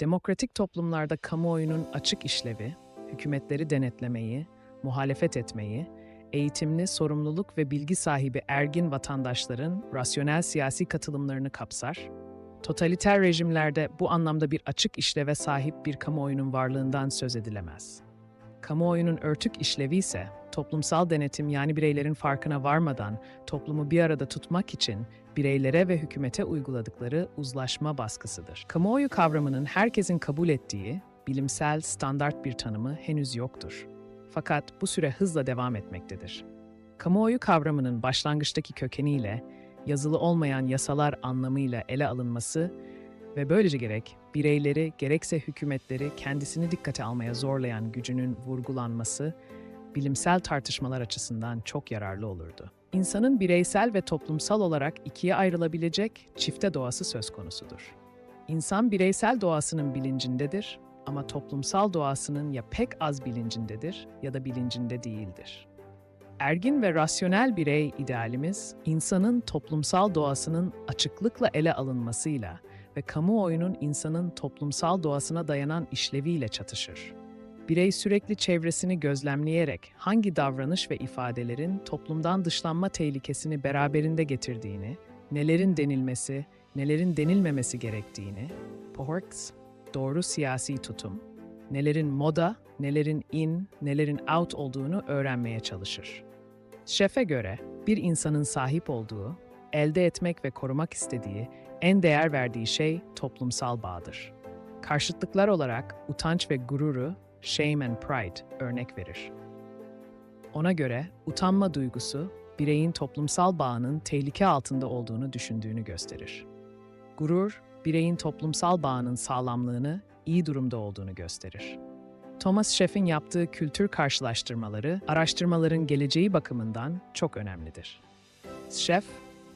Demokratik toplumlarda kamuoyunun açık işlevi, hükümetleri denetlemeyi, muhalefet etmeyi, eğitimli, sorumluluk ve bilgi sahibi ergin vatandaşların rasyonel siyasi katılımlarını kapsar, totaliter rejimlerde bu anlamda bir açık işleve sahip bir kamuoyunun varlığından söz edilemez. Kamuoyunun örtük işlevi ise toplumsal denetim yani bireylerin farkına varmadan toplumu bir arada tutmak için bireylere ve hükümete uyguladıkları uzlaşma baskısıdır. Kamuoyu kavramının herkesin kabul ettiği bilimsel standart bir tanımı henüz yoktur. Fakat bu süre hızla devam etmektedir. Kamuoyu kavramının başlangıçtaki kökeniyle yazılı olmayan yasalar anlamıyla ele alınması ve böylece gerek bireyleri gerekse hükümetleri kendisini dikkate almaya zorlayan gücünün vurgulanması bilimsel tartışmalar açısından çok yararlı olurdu. İnsanın bireysel ve toplumsal olarak ikiye ayrılabilecek çifte doğası söz konusudur. İnsan bireysel doğasının bilincindedir ama toplumsal doğasının ya pek az bilincindedir ya da bilincinde değildir. Ergin ve rasyonel birey idealimiz, insanın toplumsal doğasının açıklıkla ele alınmasıyla ve kamuoyunun insanın toplumsal doğasına dayanan işleviyle çatışır. Birey sürekli çevresini gözlemleyerek hangi davranış ve ifadelerin toplumdan dışlanma tehlikesini beraberinde getirdiğini, nelerin denilmesi, nelerin denilmemesi gerektiğini, Pohorks, doğru siyasi tutum, nelerin moda, nelerin in, nelerin out olduğunu öğrenmeye çalışır. Şefe göre bir insanın sahip olduğu, elde etmek ve korumak istediği, en değer verdiği şey toplumsal bağdır. Karşıtlıklar olarak utanç ve gururu, shame and pride örnek verir. Ona göre utanma duygusu, bireyin toplumsal bağının tehlike altında olduğunu düşündüğünü gösterir. Gurur, bireyin toplumsal bağının sağlamlığını, iyi durumda olduğunu gösterir. Thomas Scheff'in yaptığı kültür karşılaştırmaları, araştırmaların geleceği bakımından çok önemlidir. Scheff,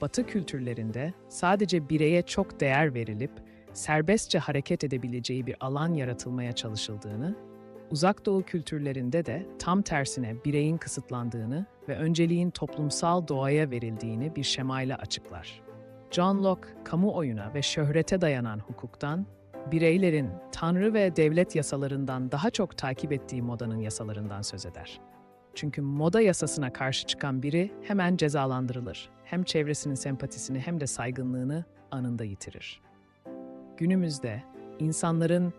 Batı kültürlerinde sadece bireye çok değer verilip serbestçe hareket edebileceği bir alan yaratılmaya çalışıldığını, Uzak Doğu kültürlerinde de tam tersine bireyin kısıtlandığını ve önceliğin toplumsal doğaya verildiğini bir şemayla açıklar. John Locke, kamuoyuna ve şöhrete dayanan hukuktan, bireylerin tanrı ve devlet yasalarından daha çok takip ettiği modanın yasalarından söz eder. Çünkü moda yasasına karşı çıkan biri hemen cezalandırılır. Hem çevresinin sempatisini hem de saygınlığını anında yitirir. Günümüzde insanların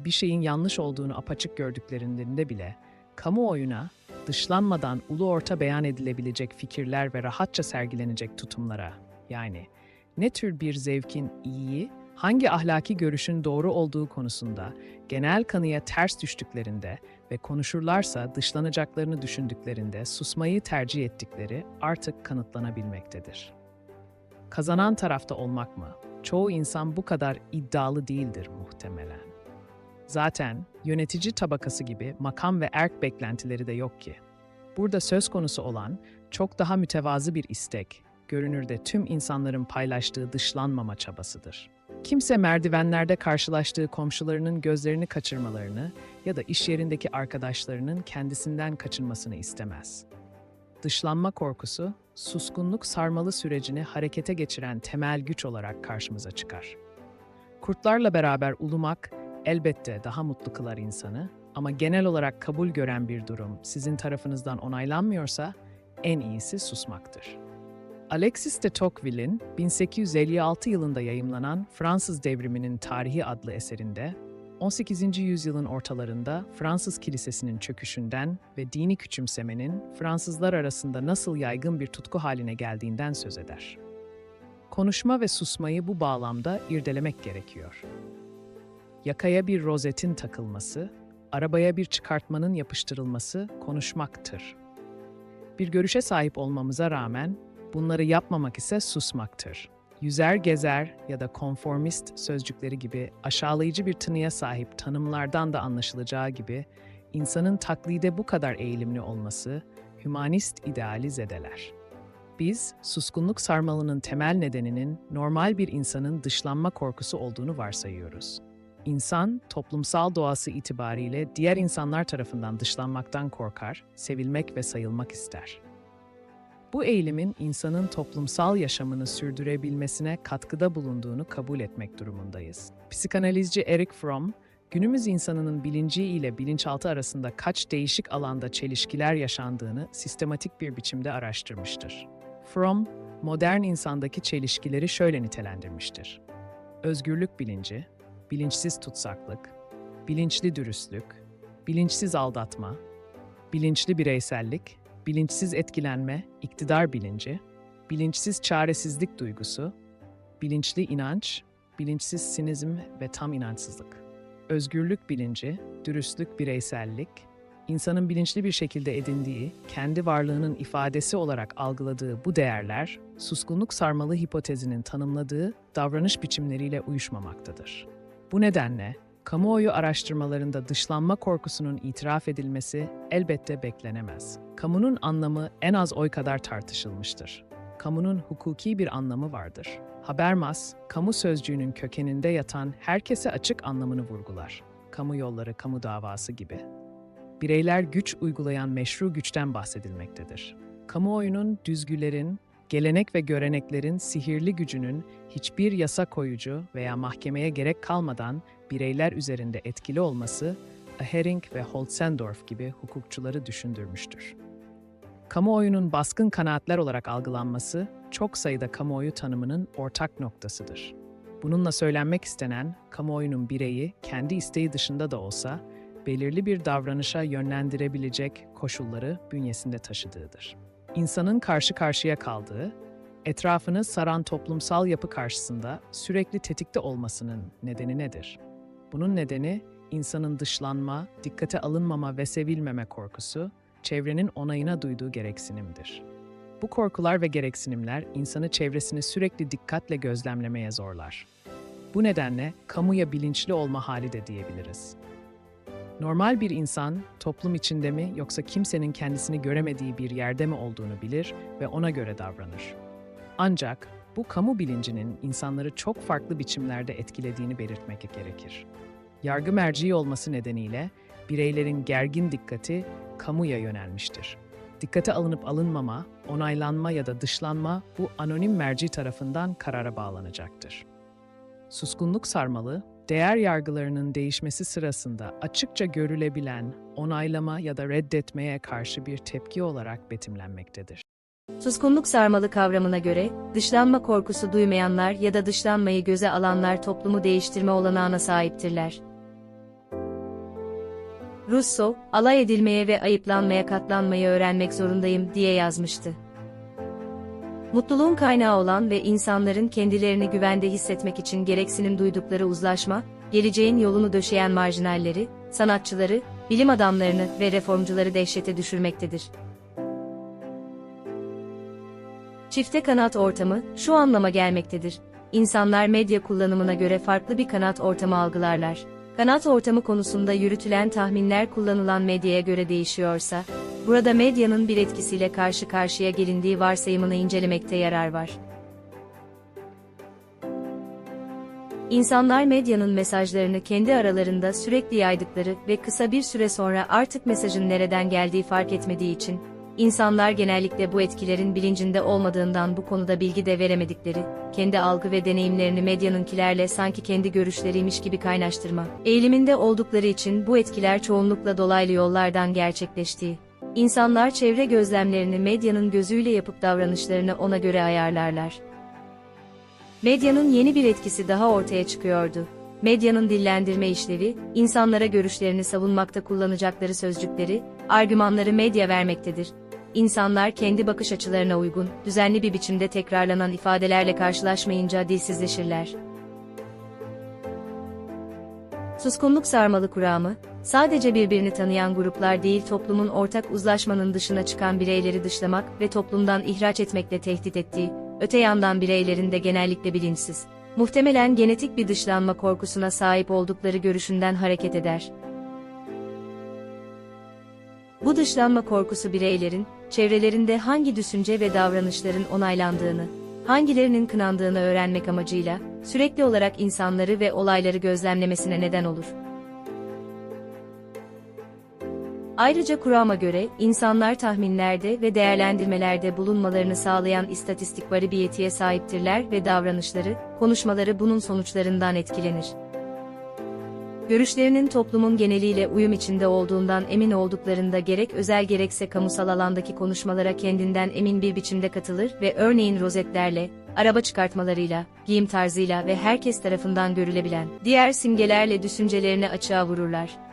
bir şeyin yanlış olduğunu apaçık gördüklerinde bile kamuoyuna dışlanmadan ulu orta beyan edilebilecek fikirler ve rahatça sergilenecek tutumlara yani ne tür bir zevkin iyi, hangi ahlaki görüşün doğru olduğu konusunda genel kanıya ters düştüklerinde ve konuşurlarsa dışlanacaklarını düşündüklerinde susmayı tercih ettikleri artık kanıtlanabilmektedir. Kazanan tarafta olmak mı? Çoğu insan bu kadar iddialı değildir muhtemelen. Zaten yönetici tabakası gibi makam ve erk beklentileri de yok ki. Burada söz konusu olan çok daha mütevazı bir istek, görünürde tüm insanların paylaştığı dışlanmama çabasıdır. Kimse merdivenlerde karşılaştığı komşularının gözlerini kaçırmalarını ya da iş yerindeki arkadaşlarının kendisinden kaçınmasını istemez. Dışlanma korkusu, suskunluk sarmalı sürecini harekete geçiren temel güç olarak karşımıza çıkar. Kurtlarla beraber ulumak elbette daha mutlu kılar insanı ama genel olarak kabul gören bir durum sizin tarafınızdan onaylanmıyorsa en iyisi susmaktır. Alexis de Tocqueville'in 1856 yılında yayımlanan Fransız Devriminin Tarihi adlı eserinde 18. yüzyılın ortalarında Fransız kilisesinin çöküşünden ve dini küçümsemenin Fransızlar arasında nasıl yaygın bir tutku haline geldiğinden söz eder. Konuşma ve susmayı bu bağlamda irdelemek gerekiyor. Yakaya bir rozetin takılması, arabaya bir çıkartmanın yapıştırılması konuşmaktır. Bir görüşe sahip olmamıza rağmen bunları yapmamak ise susmaktır. Yüzer gezer ya da konformist sözcükleri gibi aşağılayıcı bir tınıya sahip tanımlardan da anlaşılacağı gibi insanın taklide bu kadar eğilimli olması hümanist ideali zedeler. Biz suskunluk sarmalının temel nedeninin normal bir insanın dışlanma korkusu olduğunu varsayıyoruz. İnsan, toplumsal doğası itibariyle diğer insanlar tarafından dışlanmaktan korkar, sevilmek ve sayılmak ister. Bu eğilimin insanın toplumsal yaşamını sürdürebilmesine katkıda bulunduğunu kabul etmek durumundayız. Psikanalizci Eric Fromm, günümüz insanının bilinci ile bilinçaltı arasında kaç değişik alanda çelişkiler yaşandığını sistematik bir biçimde araştırmıştır. Fromm, modern insandaki çelişkileri şöyle nitelendirmiştir. Özgürlük bilinci, bilinçsiz tutsaklık, bilinçli dürüstlük, bilinçsiz aldatma, bilinçli bireysellik, bilinçsiz etkilenme, iktidar bilinci, bilinçsiz çaresizlik duygusu, bilinçli inanç, bilinçsiz sinizm ve tam inançsızlık. Özgürlük bilinci, dürüstlük, bireysellik, insanın bilinçli bir şekilde edindiği, kendi varlığının ifadesi olarak algıladığı bu değerler, suskunluk sarmalı hipotezinin tanımladığı davranış biçimleriyle uyuşmamaktadır. Bu nedenle kamuoyu araştırmalarında dışlanma korkusunun itiraf edilmesi elbette beklenemez. Kamunun anlamı en az oy kadar tartışılmıştır. Kamunun hukuki bir anlamı vardır. Habermas, kamu sözcüğünün kökeninde yatan herkese açık anlamını vurgular. Kamu yolları, kamu davası gibi. Bireyler güç uygulayan meşru güçten bahsedilmektedir. Kamuoyunun düzgülerin, gelenek ve göreneklerin sihirli gücünün hiçbir yasa koyucu veya mahkemeye gerek kalmadan bireyler üzerinde etkili olması, Herring ve Holzendorf gibi hukukçuları düşündürmüştür. Kamuoyunun baskın kanaatler olarak algılanması, çok sayıda kamuoyu tanımının ortak noktasıdır. Bununla söylenmek istenen, kamuoyunun bireyi kendi isteği dışında da olsa, belirli bir davranışa yönlendirebilecek koşulları bünyesinde taşıdığıdır. İnsanın karşı karşıya kaldığı, etrafını saran toplumsal yapı karşısında sürekli tetikte olmasının nedeni nedir? Bunun nedeni insanın dışlanma, dikkate alınmama ve sevilmeme korkusu, çevrenin onayına duyduğu gereksinimdir. Bu korkular ve gereksinimler insanı çevresini sürekli dikkatle gözlemlemeye zorlar. Bu nedenle kamuya bilinçli olma hali de diyebiliriz. Normal bir insan toplum içinde mi yoksa kimsenin kendisini göremediği bir yerde mi olduğunu bilir ve ona göre davranır. Ancak bu kamu bilincinin insanları çok farklı biçimlerde etkilediğini belirtmek gerekir. Yargı merciği olması nedeniyle bireylerin gergin dikkati kamuya yönelmiştir. Dikkate alınıp alınmama, onaylanma ya da dışlanma bu anonim merci tarafından karara bağlanacaktır. Suskunluk sarmalı, değer yargılarının değişmesi sırasında açıkça görülebilen onaylama ya da reddetmeye karşı bir tepki olarak betimlenmektedir. Suskunluk sarmalı kavramına göre, dışlanma korkusu duymayanlar ya da dışlanmayı göze alanlar toplumu değiştirme olanağına sahiptirler. Rousseau, alay edilmeye ve ayıplanmaya katlanmayı öğrenmek zorundayım diye yazmıştı. Mutluluğun kaynağı olan ve insanların kendilerini güvende hissetmek için gereksinim duydukları uzlaşma, geleceğin yolunu döşeyen marjinalleri, sanatçıları, bilim adamlarını ve reformcuları dehşete düşürmektedir. Çifte kanat ortamı, şu anlama gelmektedir. İnsanlar medya kullanımına göre farklı bir kanat ortamı algılarlar. Kanat ortamı konusunda yürütülen tahminler kullanılan medyaya göre değişiyorsa, burada medyanın bir etkisiyle karşı karşıya gelindiği varsayımını incelemekte yarar var. İnsanlar medyanın mesajlarını kendi aralarında sürekli yaydıkları ve kısa bir süre sonra artık mesajın nereden geldiği fark etmediği için, İnsanlar genellikle bu etkilerin bilincinde olmadığından bu konuda bilgi de veremedikleri, kendi algı ve deneyimlerini medyanınkilerle sanki kendi görüşleriymiş gibi kaynaştırma, eğiliminde oldukları için bu etkiler çoğunlukla dolaylı yollardan gerçekleştiği. İnsanlar çevre gözlemlerini medyanın gözüyle yapıp davranışlarını ona göre ayarlarlar. Medyanın yeni bir etkisi daha ortaya çıkıyordu. Medyanın dillendirme işlevi, insanlara görüşlerini savunmakta kullanacakları sözcükleri, argümanları medya vermektedir insanlar kendi bakış açılarına uygun, düzenli bir biçimde tekrarlanan ifadelerle karşılaşmayınca dilsizleşirler. Suskunluk sarmalı kuramı, sadece birbirini tanıyan gruplar değil toplumun ortak uzlaşmanın dışına çıkan bireyleri dışlamak ve toplumdan ihraç etmekle tehdit ettiği, öte yandan bireylerin de genellikle bilinçsiz, muhtemelen genetik bir dışlanma korkusuna sahip oldukları görüşünden hareket eder. Bu dışlanma korkusu bireylerin, çevrelerinde hangi düşünce ve davranışların onaylandığını, hangilerinin kınandığını öğrenmek amacıyla, sürekli olarak insanları ve olayları gözlemlemesine neden olur. Ayrıca kurama göre, insanlar tahminlerde ve değerlendirmelerde bulunmalarını sağlayan istatistik varibiyetiye sahiptirler ve davranışları, konuşmaları bunun sonuçlarından etkilenir. Görüşlerinin toplumun geneliyle uyum içinde olduğundan emin olduklarında gerek özel gerekse kamusal alandaki konuşmalara kendinden emin bir biçimde katılır ve örneğin rozetlerle, araba çıkartmalarıyla, giyim tarzıyla ve herkes tarafından görülebilen diğer simgelerle düşüncelerini açığa vururlar.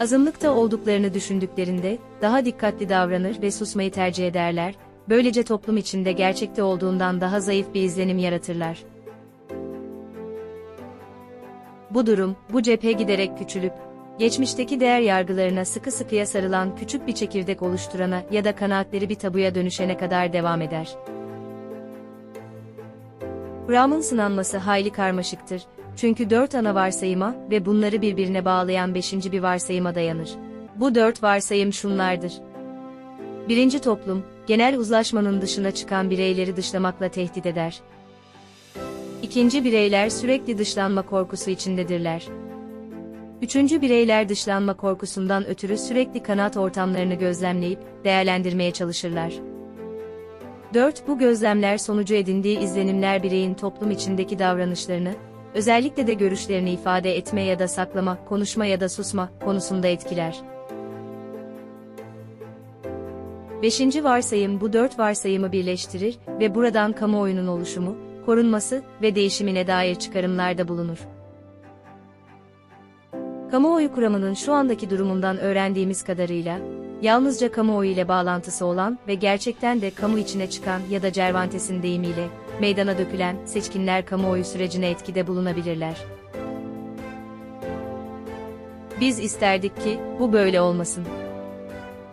Azınlıkta olduklarını düşündüklerinde, daha dikkatli davranır ve susmayı tercih ederler, böylece toplum içinde gerçekte olduğundan daha zayıf bir izlenim yaratırlar. Bu durum, bu cephe giderek küçülüp, geçmişteki değer yargılarına sıkı sıkıya sarılan küçük bir çekirdek oluşturana ya da kanaatleri bir tabuya dönüşene kadar devam eder. Kuramın sınanması hayli karmaşıktır, çünkü dört ana varsayıma ve bunları birbirine bağlayan beşinci bir varsayıma dayanır. Bu dört varsayım şunlardır. Birinci toplum, genel uzlaşmanın dışına çıkan bireyleri dışlamakla tehdit eder. İkinci bireyler sürekli dışlanma korkusu içindedirler. Üçüncü bireyler dışlanma korkusundan ötürü sürekli kanaat ortamlarını gözlemleyip değerlendirmeye çalışırlar. 4. Bu gözlemler sonucu edindiği izlenimler bireyin toplum içindeki davranışlarını, özellikle de görüşlerini ifade etme ya da saklama, konuşma ya da susma konusunda etkiler. Beşinci varsayım bu dört varsayımı birleştirir ve buradan kamuoyunun oluşumu, korunması ve değişimine dair çıkarımlarda bulunur. Kamuoyu kuramının şu andaki durumundan öğrendiğimiz kadarıyla, yalnızca kamuoyu ile bağlantısı olan ve gerçekten de kamu içine çıkan ya da Cervantes'in deyimiyle, meydana dökülen seçkinler kamuoyu sürecine etkide bulunabilirler. Biz isterdik ki, bu böyle olmasın.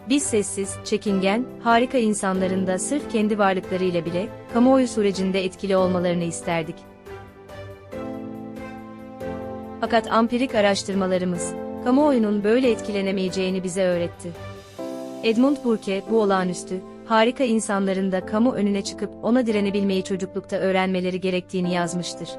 Biz sessiz, çekingen, harika insanların da sırf kendi varlıklarıyla bile, kamuoyu sürecinde etkili olmalarını isterdik. Fakat ampirik araştırmalarımız, kamuoyunun böyle etkilenemeyeceğini bize öğretti. Edmund Burke, bu olağanüstü, harika insanların da kamu önüne çıkıp ona direnebilmeyi çocuklukta öğrenmeleri gerektiğini yazmıştır.